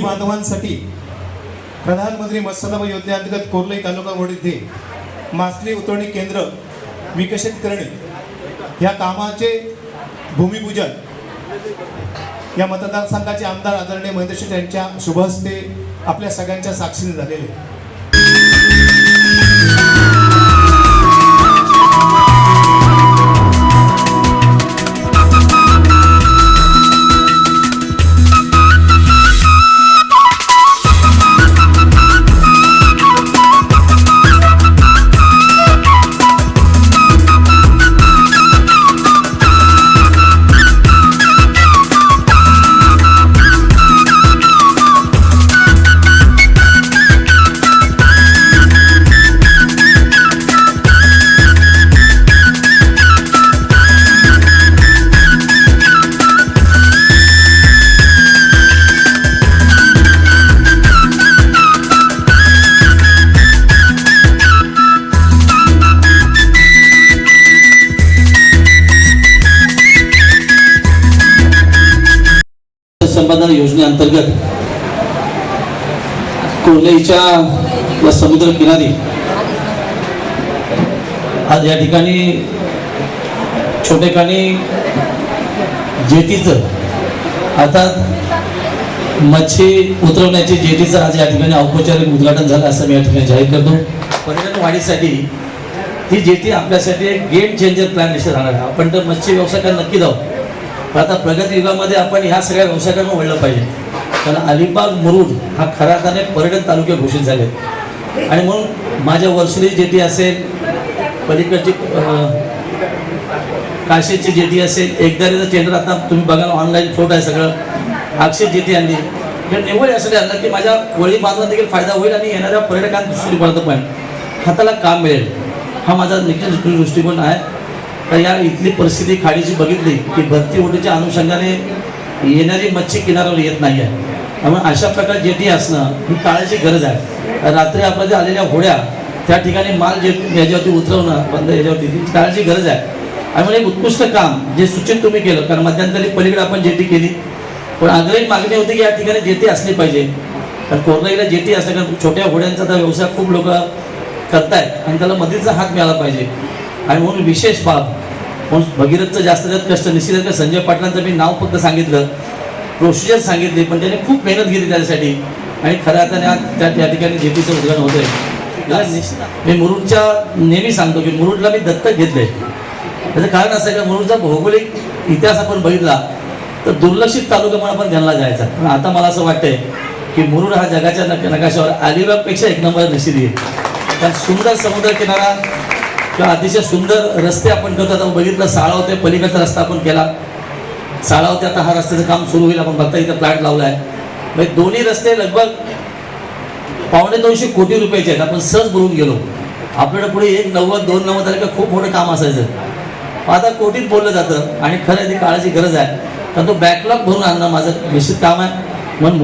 बांधवांसाठी प्रधानमंत्री मत्स्यलाभ योजनेअंतर्गत कोर्लई तालुका रोड येथे मासली उतरणी केंद्र विकसित करणे या कामाचे भूमिपूजन या मतदारसंघाचे आमदार आदरणीय महेंद्र यांच्या यांच्या शुभहस्ते आपल्या सगळ्यांच्या साक्षीने झालेले संपादन योजनेअंतर्गत कोल्हेच्या या समुद्र किनारी आज या ठिकाणी छोटेखानी जेटीचं अर्थात मच्छी उतरवण्याची जेटीचं आज या ठिकाणी औपचारिक उद्घाटन झालं असं मी या ठिकाणी जाहीर करतो. पर्यटन वाढीसाठी ही जेटी आपल्यासाठी एक गेम चेंजर प्लॅन निश्चित राहणार आहे. आपण तर मच्छी व्यवसाय नक्की जाऊ. पण आता प्रगती युगामध्ये आपण ह्या सगळ्या व्यवसायाकडे वळलं पाहिजे. कारण अलिबाग मुरुड हा खऱ्या अर्थाने पर्यटन तालुके घोषित झाले आणि म्हणून माझ्या वर्सुली जेटी असेल पलीकडची काशीची जेटी असेल एकदारीचं चेंडर आता तुम्ही बघा ऑनलाईन फोटो आहे सगळं. अक्षय जेटी आणली तर म्हणजे निव्वळ यासाठी आणलं की माझ्या वळी बांधला देखील फायदा होईल आणि येणाऱ्या पर्यटकांना दृष्टिकोनात पण हाताला काम मिळेल. हा माझा निश्चित दृष्टिकोन आहे. तर या इथली परिस्थिती खाडीची बघितली की भरती ओढीच्या अनुषंगाने येणारी मच्छी किनाऱ्यावर येत नाही आहे. त्यामुळे अशा प्रकारे जेटी असणं ही काळाची गरज आहे. रात्री आपल्या ज्या आलेल्या होड्या त्या ठिकाणी माल जे याच्यावरती उतरवणं बंद याच्यावरती काळाची गरज आहे. आणि एक उत्कृष्ट काम जे सूचित तुम्ही केलं कारण मध्यंतरी पलीकडे आपण जेटी केली. पण आग्रही मागणी होती की या ठिकाणी जेटी असली पाहिजे. कारण कोरोनाईला जेटी असल्या कारण छोट्या होड्यांचा तर व्यवसाय खूप लोक करतायत आणि त्याला मदतीचा हात मिळाला पाहिजे. आणि म्हणून विशेष बाब म्हणून भगीरथचं जास्त जास्त कष्ट निश्चित संजय पाटलांचं मी नाव फक्त सांगितलं. प्रोसिजर सांगितली पण त्याने खूप मेहनत घेतली त्याच्यासाठी. आणि खऱ्या अर्थाने त्या त्या ठिकाणी जेपीचं उद्घाटन होतंय. मी मुरुडच्या नेहमी सांगतो की मुरुडला मी दत्तक घेतलंय. त्याचं कारण असं आहे का मुरुडचा भौगोलिक इतिहास आपण बघितला तर दुर्लक्षित तालुका म्हणून आपण गणला जायचा. पण आता मला असं वाटतंय की मुरुड हा जगाच्या नकाशावर अलिबागपेक्षा एक नंबर निश्चित येईल कारण सुंदर समुद्र किनारा किंवा अतिशय सुंदर रस्ते आपण करतो. आता बघितलं साळावते पलीकडचा रस्ता आपण केला. साळावते आता हा रस्त्याचं काम सुरू होईल. आपण बघता इथं प्लॅट लावला आहे म्हणजे दोन्ही रस्ते लगभग पावणे दोनशे कोटी रुपयाचे आहेत. आपण सहज बोलून गेलो. आपल्याकडे पुढे एक नव्वद दोन नव्वद आले का खूप मोठं काम असायचं. आता कोटीत बोललं जातं आणि खरं ती काळाची गरज आहे. कारण तो बॅकलॉग भरून आणणं माझं निश्चित काम आहे. म्हणून